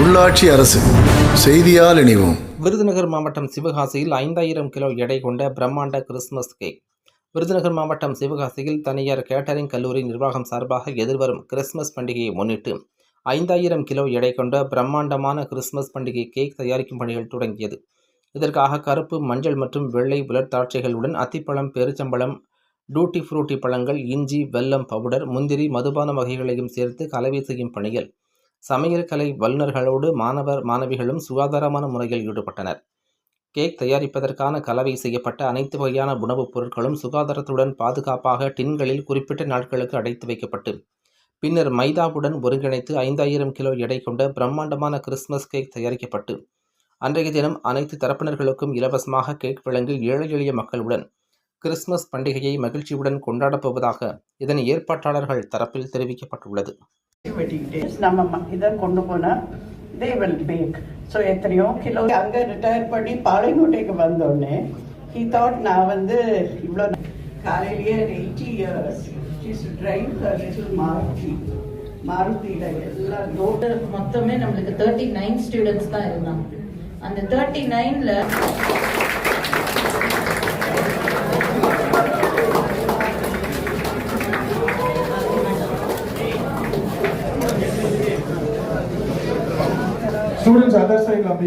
உள்ளாட்சி அரசு செய்தியால் இணைவோம். விருதுநகர் மாவட்டம் சிவகாசியில் ஐந்தாயிரம் கிலோ எடை கொண்ட பிரம்மாண்ட கிறிஸ்துமஸ் கேக் விருதுநகர் மாவட்டம் சிவகாசியில் தனியார் கேட்டரிங் கல்லூரி நிர்வாகம் சார்பாக எதிர்வரும் கிறிஸ்துமஸ் பண்டிகையை முன்னிட்டு ஐந்தாயிரம் கிலோ எடை கொண்ட பிரம்மாண்டமான கிறிஸ்துமஸ் பண்டிகை கேக் தயாரிக்கும் பணிகள் தொடங்கியது. இதற்காக கருப்பு மஞ்சள் மற்றும் வெள்ளை உலர் திராட்சைகளுடன் அத்திப்பழம் பெருச்சம்பழம் டூட்டி ஃப்ரூட்டி பழங்கள் இஞ்சி வெல்லம் பவுடர் முந்திரி மதுபான வகைகளையும் சேர்த்து கலவை செய்யும் பணிகள் சமையல் கலை வல்லுநர்களோடு மாணவர் மாணவிகளும் சுகாதாரமான முறையில் ஈடுபட்டனர். கேக் தயாரிப்பதற்கான கலவை செய்யப்பட்ட அனைத்து வகையான உணவுப் பொருட்களும் சுகாதாரத்துடன் பாதுகாப்பாக டின்களில் குறிப்பிட்ட நாட்களுக்கு அடைத்து வைக்கப்பட்டு பின்னர் மைதாவுடன் ஒருங்கிணைத்து ஐந்தாயிரம் கிலோ எடை கொண்ட பிரம்மாண்டமான கிறிஸ்துமஸ் கேக் தயாரிக்கப்பட்டு அன்றைய தினம் அனைத்து தரப்பினர்களுக்கும் இலவசமாக கேக் வழங்கி ஏழை எளிய மக்களுடன் கிறிஸ்துமஸ் பண்டிகையை மகிழ்ச்சியுடன் கொண்டாடப் போவதாக இதன் ஏற்பாட்டாளர்கள் தரப்பில் தெரிவிக்கப்பட்டுள்ளது. வெட்டிக்கிட்டு நம்ம இதை கொண்டு போனா தே வில் பேக் ஸோ எத்தனையோ கிலோ அங்கே ரிட்டையர் பண்ணி பாளையங்கோட்டைக்கு வந்தோடனே ஹி தாட் நான் வந்து இவ்வளோ காலையிலேயே eighty years she's drive little Maruti மாருதியில் எல்லா ரோடு டோட்டல் மொத்தமே நம்மளுக்கு தேர்ட்டி நைன் ஸ்டூடெண்ட்ஸ் தான் இருந்தாங்க. அந்த தேர்ட்டி நைன்ல students other side of the